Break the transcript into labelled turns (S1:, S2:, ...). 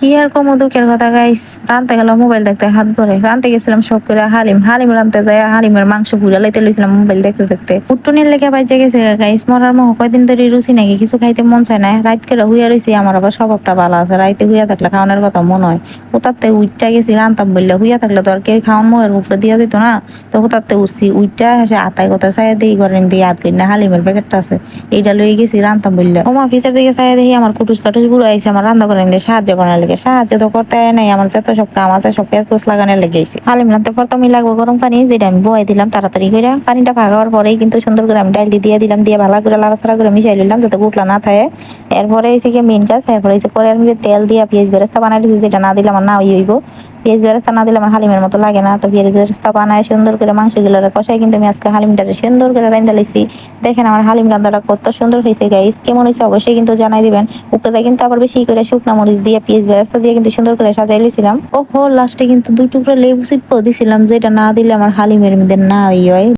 S1: কি আর কম দুঃখের কথা গাইস রানতে গেলাম মোবাইল দেখতে হাত ধরে। রানতে গেছিলাম শখ করে হালিম। হালিম রানতে যায়, হালিমের মাংস ঘুরে লাইতে লইছিলাম মোবাইল দেখতে দেখতে। উট্টুনির লেগে বাইজে গেছে গাইস মরার মহ কয়দিন ধরে রুচি নাকি কিছু খাইতে মন চায় না। রাত করে হুইয়া রয়েছি আমার আবার স্বভাবটা ভালো আছে। রাইতে হুইয়া থাকলে খাওয়ানোর কথা মনে হয়। ওটাতে উইটটা গেছি, রানতাম বললে হুইয়া থাকলে তো আর কে খাওয়ান মোয়ের উপরে দিয়া দিত না। তো ওটাতে উঠছি, উইটটা হেসে আতায় কথা চাই দিই ঘরেন দিয়ে হাত করি না, হালিমের প্যাকেটটা আছে। এইটা লয়ে গেছি, রানতাম বললে, ও অফিসের দিকে চাই দেখি, আমার কুটুস কাটুস বুড়ো আইছে, আমার রান্না করেন দিয়ে সাহায্য করার লেগে সাহায্য তো করতে নাই। আমার যত সব কাম আছে সব পেঁয়াজ গোস লাগানোর লেগে আলিম রাতে রান্তে প্রথমেই লাগবো গরম পানি, যেটা আমি বয়ে দিলাম তাড়াতাড়ি করে পানিটা ভাগাবার পরেই কিন্তু সুন্দর করে আমি ডাইলি দিয়ে দিলাম, দিয়ে ভালো করে লাড়াছাড়া করে মিশাই নিলাম যাতে গুটলা না থাকে। এরপরে এসে গিয়ে মেন কাজ, এরপরে এসে করে আমি যে তেল দিয়ে পেঁয়াজ বেরেস্তা বানাই দিয়েছি যেটা না দিলাম আমার না হইব। পেঁয়াজ বেরেস্তা না দিলে আমার হালিমের মতো লাগে না। তো পেঁয়াজ বেরেস্তা বানায়, সুন্দর করে মাংসগুলো কষাই কিন্তু আমি আজকে হালিমটা সুন্দর করে রান্দা লাইছি। দেখেন আমার হালিম রান্নাটা কত সুন্দর হয়েছে গাইস কেমন হয়েছে অবশ্যই কিন্তু জানাই দিবেন। উপরে কিন্তু আবার বেশি করে শুকনা মরিচ দিয়ে পেঁয়াজ বেরেস্তা দিয়ে কিন্তু সুন্দর করে সাজাই লইছিলাম। ও হো লাস্টে কিন্তু দুই টুকরো লেবু সিপ্প দিছিলাম, যেটা না দিলে আমার হালিমের মধ্যে না হয়